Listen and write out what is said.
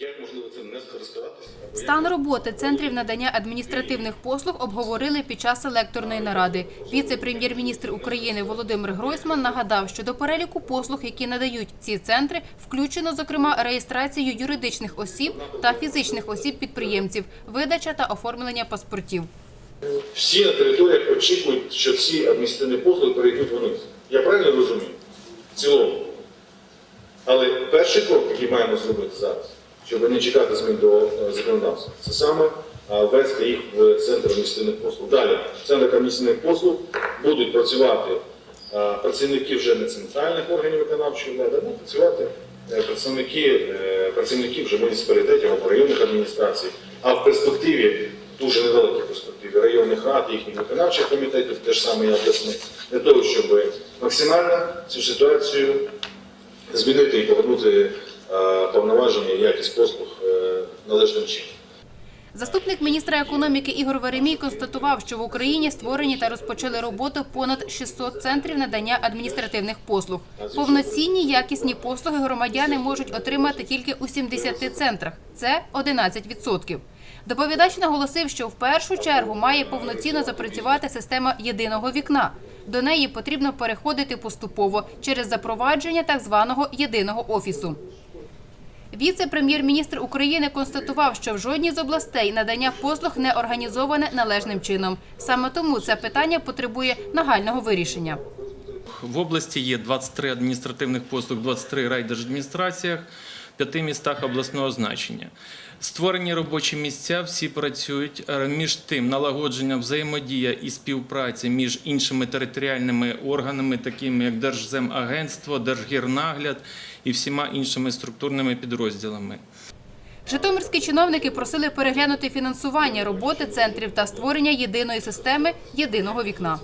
Як можливо цим не скористатися? Стан роботи центрів надання адміністративних послуг обговорили під час лекторної наради. Віце-прем'єр-міністр України Володимир Гройсман нагадав, що до переліку послуг, які надають ці центри, включено зокрема реєстрацію юридичних осіб та фізичних осіб-підприємців, видача та оформлення паспортів. всі на територіях очікують, що всі адміністративні послуги перейдуть вниз. Я правильно розумію? В цілому. Але перший крок, який маємо зробити зараз, щоб не чекати змін до е, законодавства, це саме е, ввести їх в центр адміністративних послуг. Далі, в центрах адміністративних послуг будуть працювати е, працівники вже не центральних органів виконавчої влади, а будуть працювати представники, е, працівники вже муніципалітетів або районних адміністрацій, а в перспективі, дуже недалекій перспективі, районних рад, їхніх виконавчих комітетів, теж саме і обласних, для того, щоб максимально цю ситуацію змінити і повернути повноваження і якість послуг е, належним чином. Заступник міністра економіки Ігор Веремій констатував, що в Україні створені та розпочали роботу понад 600 центрів надання адміністративних послуг. Повноцінні якісні послуги громадяни можуть отримати тільки у 70 центрах. Це 11%. Доповідач наголосив, що в першу чергу має повноцінно запрацювати система єдиного вікна. До неї потрібно переходити поступово через запровадження так званого єдиного офісу. Віце-прем'єр-міністр України констатував, що в жодній з областей надання послуг не організоване належним чином. Саме тому це питання потребує нагального вирішення. В області є 23 адміністративних послуг, 23 райдержадміністраціях, п'яти містах обласного значення. Створені робочі місця, всі працюють. Е, Між тим налагодження взаємодія і співпраця між іншими територіальними органами, такими як Держземагентство, Держгірнагляд і всіма іншими структурними підрозділами. Житомирські чиновники просили переглянути фінансування роботи центрів та створення єдиної системи єдиного вікна.